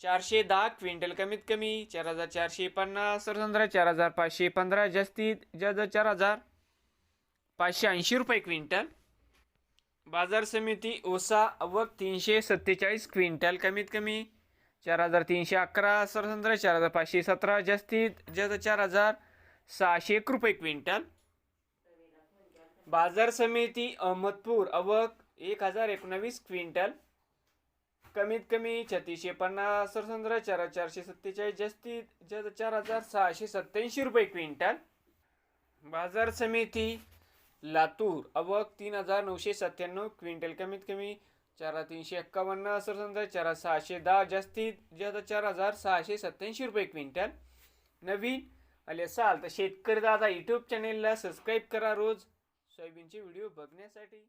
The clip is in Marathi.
चारशे दहा क्विंटल कमीत कमी चार हजार चारशे पन्नास सरसंद्रा चार हजार पाचशे पंधरा जास्तीत जास्त चार हजार पाचशे ऐंशी रुपये क्विंटल. बाजार समिती ओसा अवक तीनशे सत्तेचाळीस क्विंटल कमीत कमी चार हजार तीनशे अकरा सरसंद्रा चार हजार पाचशे सतरा जास्तीत जास्त चार हजार सहाशे एक रुपये क्विंटल. बाजार समिती अहमदपूर अवक एक हजार एकोणावीस क्विंटल. कमीत कमी छत्तीसशे पन्नास सर चार चारशे सत्तेचाळीस जास्तीत जास्त चार हजार सहाशे सत्त्याऐंशी रुपये क्विंटल. बाजार समिती लातूर अवक तीन हजार नऊशे सत्त्याण्णव क्विंटल कमीत कमी चार तीनशे एक्कावन्न सरसंद्रा चार सहाशे दहा जास्तीत जास्त चार हजार सहाशे सत्त्याऐंशी रुपये क्विंटल. नवीन आले असाल तर शेतकरी दादा यूट्यूब चॅनेलला सबस्क्राईब करा रोज. सोयाबीनचे व्हिडिओ बघण्यासाठी.